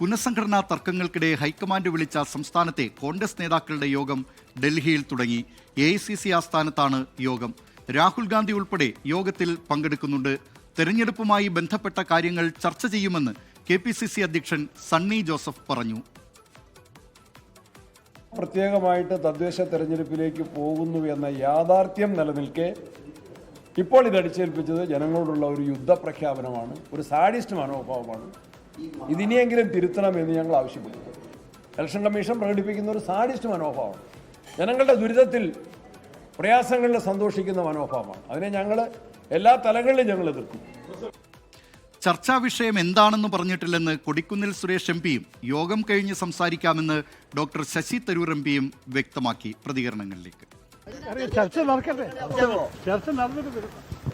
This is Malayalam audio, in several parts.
പുനഃസംഘടനാ തർക്കങ്ങൾക്കിടെ ഹൈക്കമാൻഡ് വിളിച്ച സംസ്ഥാനത്തെ കോൺഗ്രസ് നേതാക്കളുടെ യോഗം ഡൽഹിയിൽ തുടങ്ങി. എ ആസ്ഥാനത്താണ് യോഗം. രാഹുൽ ഗാന്ധി ഉൾപ്പെടെ യോഗത്തിൽ പങ്കെടുക്കുന്നുണ്ട്. തെരഞ്ഞെടുപ്പുമായി ബന്ധപ്പെട്ട കാര്യങ്ങൾ ചർച്ച ചെയ്യുമെന്ന് കെ പി സി സി അധ്യക്ഷൻ സണ്ണി ജോസഫ് പറഞ്ഞു. പ്രത്യേകമായിട്ട് തദ്ദേശ തെരഞ്ഞെടുപ്പിലേക്ക് പോകുന്നു എന്ന യാഥാർത്ഥ്യം നിലനിൽക്കെ ഇപ്പോൾ ഇത് അടിച്ചേൽപ്പിച്ചത് ജനങ്ങളോടുള്ള ഒരു യുദ്ധപ്രഖ്യാപനമാണ്. ഒരു സാഡിസ്റ്റ് മനോഭാവമാണ് ഇതിനിയെങ്കിലും തിരുത്തണമെന്ന് ഞങ്ങൾ ആവശ്യപ്പെടുന്നു ഇലക്ഷൻ കമ്മീഷൻ പ്രകടിപ്പിക്കുന്ന ഒരു സാഡിസ്റ്റ് മനോഭാവമാണ് ജനങ്ങളുടെ ദുരിതത്തിൽ പ്രയാസങ്ങളിൽ സന്തോഷിക്കുന്ന മനോഭാവമാണ്. അതിനെ ഞങ്ങൾ എല്ലാ തലങ്ങളിലും ഞങ്ങൾ എതിർക്കും. ചർച്ചാ വിഷയം എന്താണെന്ന് പറഞ്ഞിട്ടില്ലെന്ന് കൊടിക്കുന്നിൽ സുരേഷ് എം പിയും യോഗം കഴിഞ്ഞ് സംസാരിക്കാമെന്ന് ഡോക്ടർ ശശി തരൂർ എം പിയും വ്യക്തമാക്കി പ്രതികരണങ്ങളിലേക്ക്. ചർച്ച നടക്കട്ടെ. ചർച്ച നടന്നിട്ട്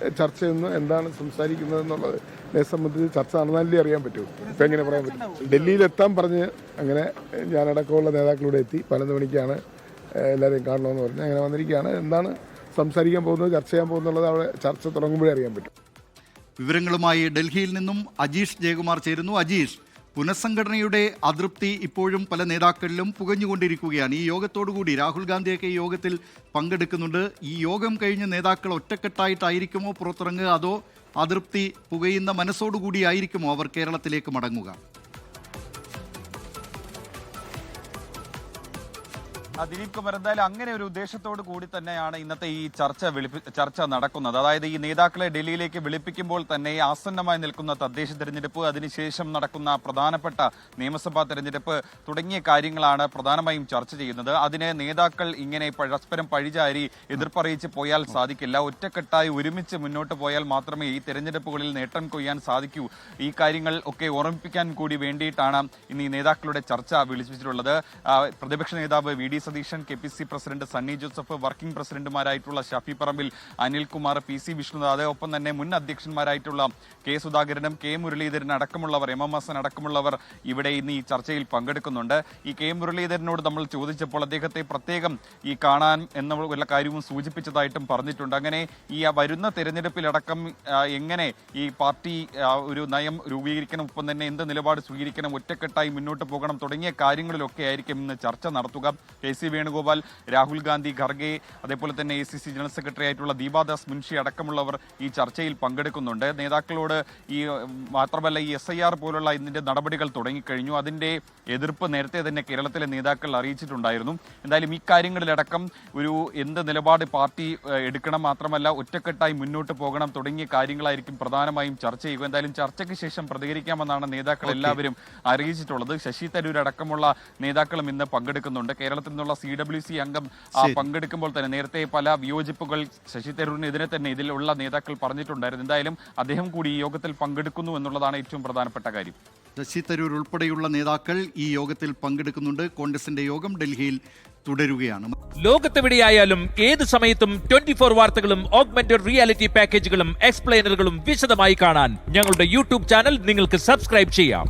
വരും ചർച്ചയൊന്നും എന്താണ് സംസാരിക്കുന്നത് എന്നുള്ളതിനെ സംബന്ധിച്ച് ചർച്ച നടന്നാലേ അറിയാൻ പറ്റൂ. ഇപ്പം എങ്ങനെ പറയാൻ പറ്റും? ഡൽഹിയിലെത്താൻ പറഞ്ഞ് അങ്ങനെ ഞാനടക്കമുള്ള നേതാക്കളിവിടെ എത്തി. പതിനൊന്ന് മണിക്കാണ് എല്ലാവരെയും കാണണമെന്ന് പറഞ്ഞ് അങ്ങനെ വന്നിരിക്കുകയാണ്. എന്താണ് സംസാരിക്കാൻ പോകുന്നത് ചർച്ച ചെയ്യാൻ പോകുന്നുള്ളത് അവിടെ ചർച്ച തുടങ്ങുമ്പോഴേ അറിയാൻ പറ്റും. വിവരങ്ങളുമായി ഡൽഹിയിൽ നിന്നും അജീഷ് ജയകുമാർ ചേരുന്നു. അജീഷ് പുനഃസംഘടനയുടെ അതൃപ്തി ഇപ്പോഴും പല നേതാക്കളിലും പുകഞ്ഞുകൊണ്ടിരിക്കുകയാണ്. ഈ യോഗത്തോടുകൂടി രാഹുൽ ഗാന്ധിയൊക്കെ ഈ യോഗത്തിൽ പങ്കെടുക്കുന്നുണ്ട്. ഈ യോഗം കഴിഞ്ഞ് നേതാക്കൾ ഒറ്റക്കെട്ടായിട്ടായിരിക്കുമോ പുറത്തിറങ്ങുക? അതോ അതൃപ്തി പുകയുന്ന മനസ്സോടുകൂടി ആയിരിക്കുമോ അവർ കേരളത്തിലേക്ക് മടങ്ങുക? ദിലീപ് കുമാർ എന്തായാലും അങ്ങനെ ഒരു ഉദ്ദേശത്തോട് കൂടി തന്നെയാണ് ഇന്നത്തെ ഈ ചർച്ച ചർച്ച നടക്കുന്നത്. അതായത് ഈ നേതാക്കളെ ഡൽഹിയിലേക്ക് വിളിപ്പിക്കുമ്പോൾ തന്നെ ആസന്നമായി നിൽക്കുന്ന തദ്ദേശ തെരഞ്ഞെടുപ്പ് അതിനുശേഷം നടക്കുന്ന പ്രധാനപ്പെട്ട നിയമസഭാ തെരഞ്ഞെടുപ്പ് തുടങ്ങിയ കാര്യങ്ങളാണ് പ്രധാനമായും ചർച്ച ചെയ്യുന്നത്. അതിന് നേതാക്കൾ ഇങ്ങനെ പരസ്പരം പഴിചാരി എതിർപ്പറിയിച്ച് പോയാൽ സാധിക്കില്ല. ഒറ്റക്കെട്ടായി ഒരുമിച്ച് മുന്നോട്ട് പോയാൽ മാത്രമേ ഈ തെരഞ്ഞെടുപ്പുകളിൽ നേട്ടം കൊയ്യാൻ സാധിക്കൂ. ഈ കാര്യങ്ങൾ ഒക്കെ ഓർമ്മിപ്പിക്കാൻ കൂടി വേണ്ടിയിട്ടാണ് ഇന്ന് ഈ നേതാക്കളുടെ ചർച്ച വിളിച്ചിട്ടുള്ളത് പ്രതിപക്ഷ നേതാവ് V D Satheesan K P C president Sunny Joseph working പ്രസിഡന്റുമാരായിട്ടുള്ള Shafi Parambil Anilkumar P C Vishnunath ഒപ്പം തന്നെ മുൻ അധ്യക്ഷന്മാരായിട്ടുള്ള കെ സുധാകരനും കെ മുരളീധരൻ അടക്കമുള്ളവർ എം എം ഹസൻ അടക്കമുള്ളവർ ഇവിടെ ഇന്ന് ഈ ചർച്ചയിൽ പങ്കെടുക്കുന്നുണ്ട്. ഈ കെ മുരളീധരനോട് നമ്മൾ ചോദിച്ചപ്പോൾ അദ്ദേഹത്തെ പ്രത്യേകം ഈ കാണാൻ എന്നുള്ള കാര്യവും സൂചിപ്പിച്ചതായിട്ടും പറഞ്ഞിട്ടുണ്ട്. അങ്ങനെ ഈ വരുന്ന തെരഞ്ഞെടുപ്പിലടക്കം എങ്ങനെ ഈ പാർട്ടി ഒരു നയം രൂപീകരിക്കണം ഒപ്പം തന്നെ എന്ത് നിലപാട് സ്വീകരിക്കണം ഒറ്റക്കെട്ടായി മുന്നോട്ട് പോകണം തുടങ്ങിയ കാര്യങ്ങളിലൊക്കെ ആയിരിക്കും ഇന്ന് ചർച്ച നടത്തുക. കെ സി വേണുഗോപാൽ രാഹുൽ ഗാന്ധി ഖർഗെ അതേപോലെ തന്നെ A C C general secretary ആയിട്ടുള്ള ദീപാദാസ് മുൻഷി അടക്കമുള്ളവർ ഈ ചർച്ചയിൽ പങ്കെടുക്കുന്നുണ്ട്. നേതാക്കളോട് ഈ മാത്രമല്ല ഈ എസ് ഐ ആർ പോലുള്ള ഇതിന്റെ നടപടികൾ തുടങ്ങിക്കഴിഞ്ഞു. അതിന്റെ എതിർപ്പ് നേരത്തെ തന്നെ കേരളത്തിലെ നേതാക്കൾ അറിയിച്ചിട്ടുണ്ടായിരുന്നു. എന്തായാലും ഈ കാര്യങ്ങളിലടക്കം ഒരു എന്ത് നിലപാട് പാർട്ടി എടുക്കണം മാത്രമല്ല ഒറ്റക്കെട്ടായി മുന്നോട്ട് പോകണം തുടങ്ങിയ കാര്യങ്ങളായിരിക്കും പ്രധാനമായും ചർച്ച ചെയ്യുക. എന്തായാലും ചർച്ചയ്ക്ക് ശേഷം പ്രതികരിക്കാമെന്നാണ് നേതാക്കൾ എല്ലാവരും അറിയിച്ചിട്ടുള്ളത്. ശശി തരൂർ അടക്കമുള്ള നേതാക്കളും ഇന്ന് പങ്കെടുക്കുന്നുണ്ട്. കേരളത്തിൽ നിന്നുള്ള സി ഡബ്ല്യു സി അംഗം ആ, പങ്കെടുക്കുമ്പോൾ തന്നെ നേരത്തെ പല വിയോജിപ്പുകൾ ശശി തരൂരിനെതിരെ തന്നെ ഇതിലുള്ള നേതാക്കൾ പറഞ്ഞിട്ടുണ്ടായിരുന്നു. എന്തായാലും അദ്ദേഹം കൂടി ഈ യോഗത്തിൽ പങ്കെടുക്കുന്നു എന്നുള്ളതാണ് ഏറ്റവും പ്രധാനപ്പെട്ട കാര്യം. ശശി തരൂർ ഉൾപ്പെടെയുള്ള നേതാക്കൾ ഈ യോഗത്തിൽ പങ്കെടുക്കുന്നുണ്ട്. കോൺഗ്രസിന്റെ യോഗം ഡൽഹിയിൽ തുടരുകയാണ്. ലോകത്തെവിടെയായാലും ഏത് സമയത്തും ട്വന്റി ഫോർ വാർത്തകളും ഓഗ്മെന്റഡ് റിയാലിറ്റി പാക്കേജുകളും എക്സ്പ്ലെയിനറുകളും വിശദമായി കാണാൻ ഞങ്ങളുടെ യൂട്യൂബ് ചാനൽ നിങ്ങൾക്ക് സബ്സ്ക്രൈബ് ചെയ്യാം.